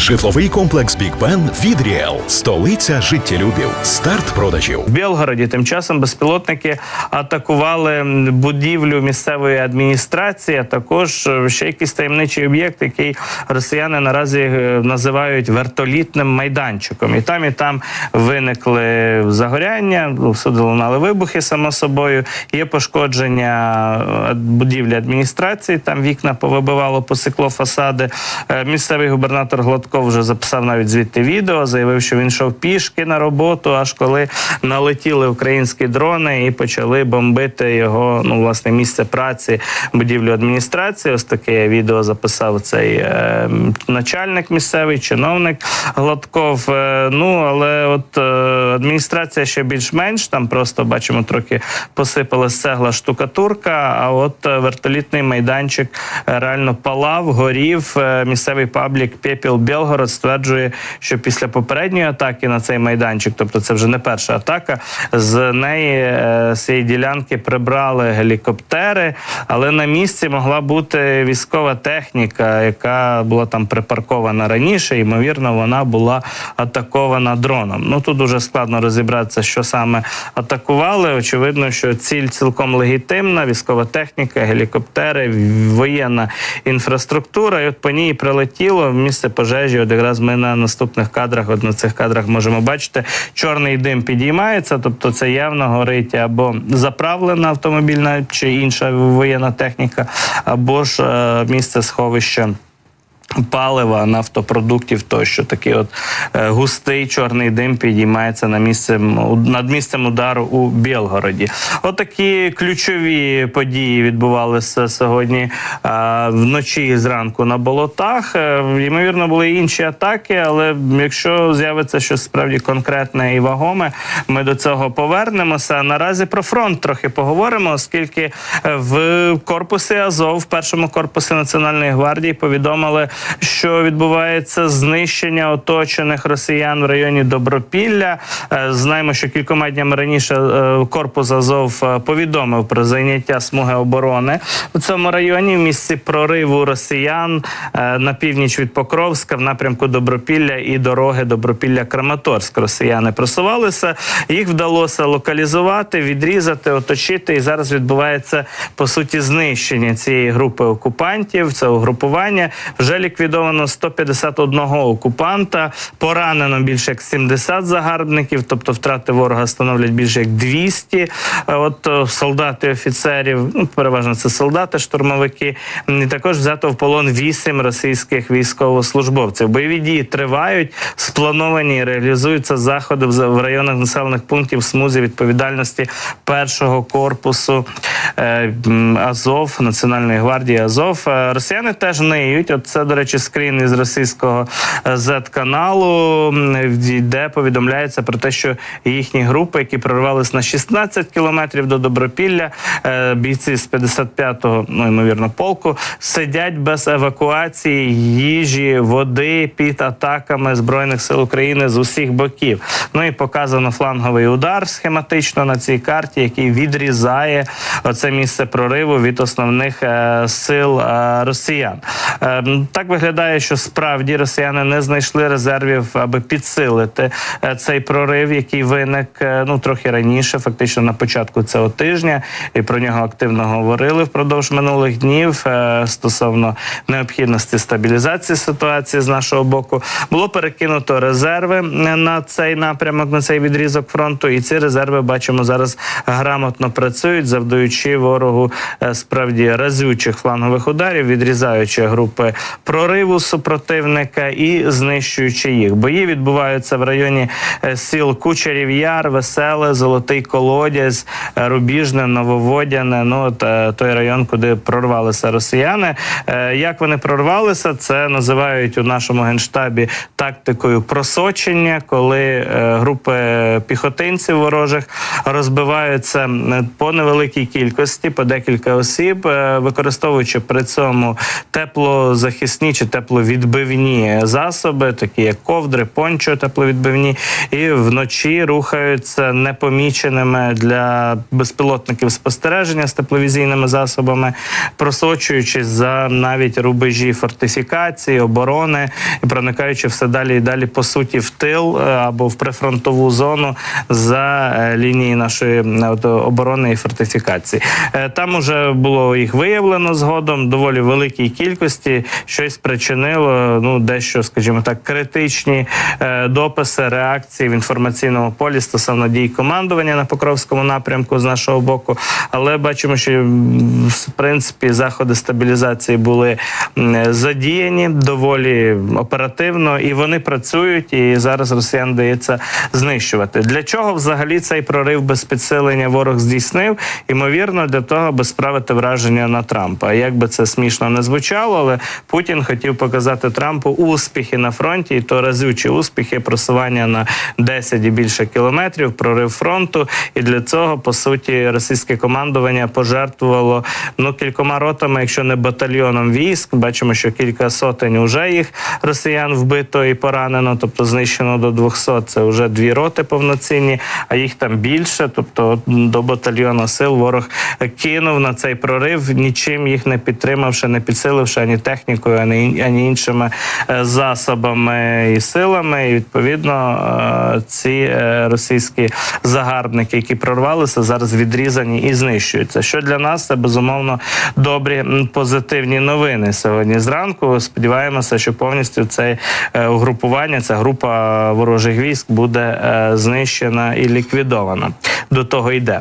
Житловий комплекс Бік Бен від Ріел. Столиця життєлюбів. Старт продажів. В Білгороді тим часом безпілотники атакували будівлю місцевої адміністрації. а Також е, ще якийсь таємничий об'єкт, який росіяни наразі е, називають вертолітним майданчиком. І там, і там виникли загоряння, ну, всюди вибухи, само собою. Є пошкодження е, будівлі адміністрації. Там вікна повибивало, посекло фасади. Місцевий губернатор Гладков вже записав навіть звідти відео, заявив, що він йшов пішки на роботу, аж коли налетіли українські дрони і почали бомбити його ну власне місце праці, будівлю адміністрації. Ось таке відео записав цей е, начальник місцевий, чиновник Гладков. Е, ну але от е, адміністрація ще більш-менш там просто бачимо трохи посипалась цегла штукатурка. А от е, вертолітний майданчик реально палав, горів. Е, Місцевий паблік Пепіл Белгород стверджує, що після попередньої атаки на цей майданчик, тобто це вже не перша атака, з неї е, з цієї ділянки прибрали гелікоптери, але на місці могла бути військова техніка, яка була там припаркована раніше. Ймовірно, вона була атакована дроном. Ну тут дуже складно розібратися, що саме атакували. Очевидно, що ціль цілком легітимна: військова техніка, гелікоптери, воєнна інфраструктура. І от по ній прилетіло в місце пожежі. От якраз ми на наступних кадрах, от на цих кадрах можемо бачити, чорний дим підіймається, тобто це явно горить або заправлена автомобільна чи інша воєнна техніка, або ж е, місце сховища. Палива, нафтопродуктів, тощо такий от е, густий чорний дим підіймається на місцем над місцем удару у Білгороді. Отакі ключові події відбувалися сьогодні е, вночі і зранку на болотах. Е, ймовірно, були інші атаки, але якщо з'явиться щось справді конкретне і вагоме, ми до цього повернемося. Наразі про фронт трохи поговоримо, оскільки в корпусі Азов, в першому корпусі Національної гвардії, повідомили, що відбувається знищення оточених росіян в районі Добропілля. Е, Знаємо, що кількома днями раніше е, корпус Азов е, повідомив про зайняття смуги оборони у цьому районі в місці прориву росіян на північ від Покровська в напрямку Добропілля і дороги Добропілля-Краматорськ. Росіяни просувалися. Їх вдалося локалізувати, відрізати, оточити. І зараз відбувається по суті знищення цієї групи окупантів. Це угрупування вже ліквідовано 151 окупанта, поранено більше як 70 загарбників, тобто втрати ворога становлять більше як 200. Е, От е, солдати, офіцерів, ну переважно це солдати, штурмовики. І також взято в полон 8 російських військовослужбовців. Бойові дії тривають, сплановані і реалізуються заходи в районах населених пунктів смузі відповідальності першого корпусу е, Азов, Національної гвардії Азов. Росіяни теж ниють. От це, до речі, скрін із російського Z-каналу, де повідомляється про те, що їхні групи, які прорвались на 16 кілометрів до Добропілля, е, бійці з 55-го, ну ймовірно, полку, сидять без евакуації їжі, води під атаками збройних сил України з усіх боків. Ну і показано фланговий удар схематично на цій карті, який відрізає оце місце прориву від основних е, сил е, росіян. Так виглядає, що справді росіяни не знайшли резервів, аби підсилити е, цей прорив, який виник е, ну трохи раніше, фактично на початку цього тижня, і про нього активно говорили впродовж минулих днів е, стосовно необхідності стабілізації ситуації з нашого боку. Було перекинуто резерви на цей напрямок, на цей відрізок фронту, і ці резерви бачимо зараз грамотно працюють, завдаючи ворогу справді разючих флангових ударів, відрізаючи групи прориву супротивника і знищуючи їх. Бої відбуваються в районі е, сіл Кучерів Яр, Веселе, Золотий Колодязь, е, Рубіжне, Нововодяне. Ну от е, той район, куди прорвалися росіяни. Як вони прорвалися, це називають у нашому генштабі тактикою просочення, коли групи піхотинців ворожих розбиваються по невеликій кількості, по декілька осіб, використовуючи при цьому теплозахисні захисні чи тепловідбивні засоби, такі як ковдри, пончо тепловідбивні, і вночі рухаються непоміченими для безпілотників спостереження з тепловізійними засобами, просочуючись за навіть рубежі фортифікації, оборони і проникаючи все далі і далі по суті в тил е, або в прифронтову зону за е, лінії нашої е, оборони і фортифікації. Там уже було їх виявлено згодом доволі великій кількості. Щось спричинило, ну дещо, скажімо так, критичні е, дописи, реакції в інформаційному полі стосовно дій командування на Покровському напрямку з нашого боку. Але бачимо, що в принципі заходи стабілізації були задіяні доволі оперативно, і вони працюють. І зараз росіян дається знищувати. Для чого взагалі цей прорив без підсилення ворог здійснив? Ймовірно, для того, аби справити враження на Трампа. Як би це смішно не звучало, але Путін хотів показати Трампу успіхи на фронті, і то разючі успіхи, просування на 10 і більше кілометрів, прорив фронту. І для цього по суті російське командування пожертвувало ну кількома ротами, якщо не батальйоном військ. Бачимо, що кілька сотень вже їх росіян вбито і поранено, тобто знищено до 200. Це вже дві роти повноцінні, а їх там більше. Тобто до батальйону сил ворог кинув на цей прорив, нічим їх не підтримавши, не підсиливши ані технікою, ані, ані іншими е, засобами і силами. І відповідно е, ці е, російські загарбники, які прорвалися, зараз відрізані і знищуються. Що для нас це безумовно добрі позитивні новини сьогодні зранку. Сподіваємося, що повністю це угрупування, ця група ворожих військ буде знищена і ліквідована. До того йде.